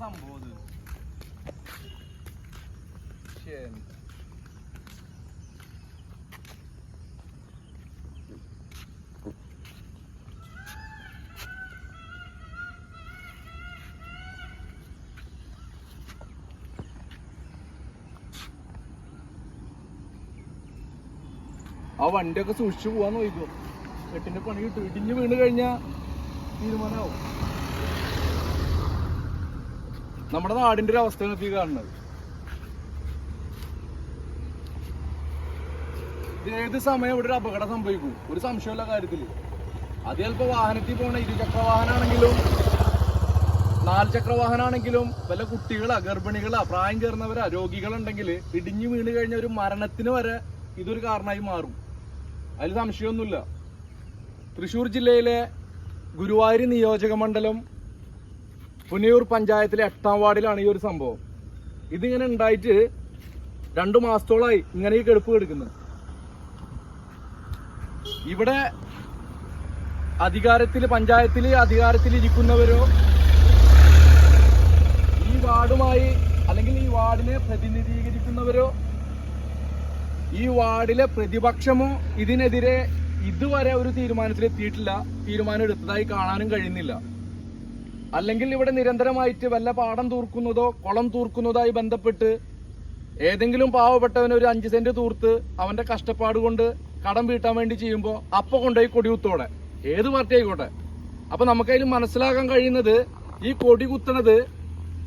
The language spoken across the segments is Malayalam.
സംഭവം. ആ വണ്ടിയൊക്കെ സൂക്ഷിച്ചു പോവാൻ നോക്കിക്കോ. എട്ടിന്റെ പണി കിട്ടും. ഇടിഞ്ഞ് വീണ് കഴിഞ്ഞാ തീരുമാനമാവും. നമ്മുടെ നാടിന്റെ ഒരു ഇപ്പൊ ഈ കാണുന്നത്. ഏത് സമയം ഇവിടെ ഒരു അപകടം സംഭവിക്കും? ഒരു സംശയമില്ല കാര്യത്തിൽ. അത് ചിലപ്പോ വാഹനത്തിൽ പോണ ഇരുചക്ര വാഹനാണെങ്കിലും നാല് ചക്ര വാഹനാണെങ്കിലും വല്ല കുട്ടികളാ ഗർഭിണികളാ പ്രായം ചേർന്നവരാ രോഗികളുണ്ടെങ്കിൽ ഇടിഞ്ഞു വീണ് കഴിഞ്ഞ ഒരു മരണത്തിന് വരെ ഇതൊരു കാരണമായി മാറും. അതിൽ സംശയമൊന്നുമില്ല. തൃശ്ശൂർ ജില്ലയിലെ ഗുരുവായൂർ നിയോജക മണ്ഡലം പുനയൂർ പഞ്ചായത്തിലെ എട്ടാം വാർഡിലാണ് ഈ ഒരു സംഭവം. ഇതിങ്ങനെ ഉണ്ടായിട്ട് രണ്ടു മാസത്തോളമായി ഇങ്ങനെ ഈ കെടുപ്പ് കെടുക്കുന്നത് ഇവിടെ അധികാരത്തിൽ പഞ്ചായത്തിൽ അധികാരത്തിൽ ഇരിക്കുന്നവരോ ഈ വാർഡുമായി അല്ലെങ്കിൽ ഈ വാർഡിനെ പ്രതിനിധീകരിക്കുന്നവരോ ഈ വാർഡിലെ പ്രതിപക്ഷമോ ഇതിനെതിരെ ഇതുവരെ ഒരു തീരുമാനത്തിലെത്തിയിട്ടില്ല തീരുമാനം എടുത്തതായി കാണാനും കഴിയുന്നില്ല. അല്ലെങ്കിൽ ഇവിടെ നിരന്തരമായിട്ട് വല്ല പാടം തൂർക്കുന്നതോ കുളം തൂർക്കുന്നതായി ബന്ധപ്പെട്ട് ഏതെങ്കിലും പാവപ്പെട്ടവന് ഒരു അഞ്ച് സെന്റ് തൂർത്ത് അവന്റെ കഷ്ടപ്പാട് കൊണ്ട് കടം വീട്ടാൻ വേണ്ടി ചെയ്യുമ്പോൾ അപ്പൊ കൊണ്ടുപോയി കൊടികുത്തോടെ. ഏത് പാർട്ടി ആയിക്കോട്ടെ. അപ്പൊ നമുക്കതിൽ മനസ്സിലാക്കാൻ കഴിയുന്നത് ഈ കൊടി കുത്തണത്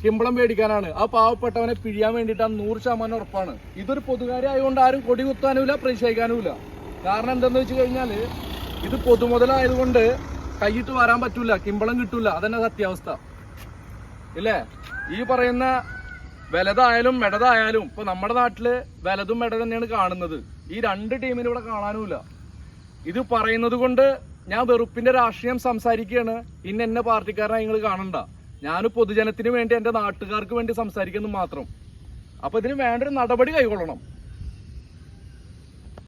കിമ്പളം മേടിക്കാനാണ്. ആ പാവപ്പെട്ടവനെ പിഴിയാൻ വേണ്ടിയിട്ടാണ് നൂറ് ശതമാനം ഉറപ്പാണ്. ഇതൊരു പൊതുകാര്യം ആയതുകൊണ്ട് ആരും കൊടി കുത്താനുമില്ല പ്രതിഷേധിക്കാനുമില്ല. കാരണം എന്തെന്ന് വെച്ച് കഴിഞ്ഞാൽ ഇത് പൊതുമുതലായതുകൊണ്ട് കൈയിട്ട് വരാൻ പറ്റൂല കിമ്പളം കിട്ടൂല. അതന്നെ സത്യാവസ്ഥ. ഇല്ലേ? ഈ പറയുന്ന വലതായാലും മെടതായാലും ഇപ്പൊ നമ്മുടെ നാട്ടിൽ വലതും മെട തന്നെയാണ് കാണുന്നത്. ഈ രണ്ട് ടീമിനും ഇവിടെ കാണാനുമില്ല. ഇത് പറയുന്നത് കൊണ്ട് ഞാൻ വെറുപ്പിന്റെ രാഷ്ട്രീയം സംസാരിക്കുകയാണ്. ഇന്ന എന്നെ പാർട്ടിക്കാരനായി നിങ്ങൾ കാണണ്ട. ഞാൻ പൊതുജനത്തിന് വേണ്ടി എന്റെ നാട്ടുകാർക്ക് വേണ്ടി സംസാരിക്കുന്നു മാത്രം. അപ്പൊ ഇതിന് വേണ്ട ഒരു നടപടി കൈക്കൊള്ളണം.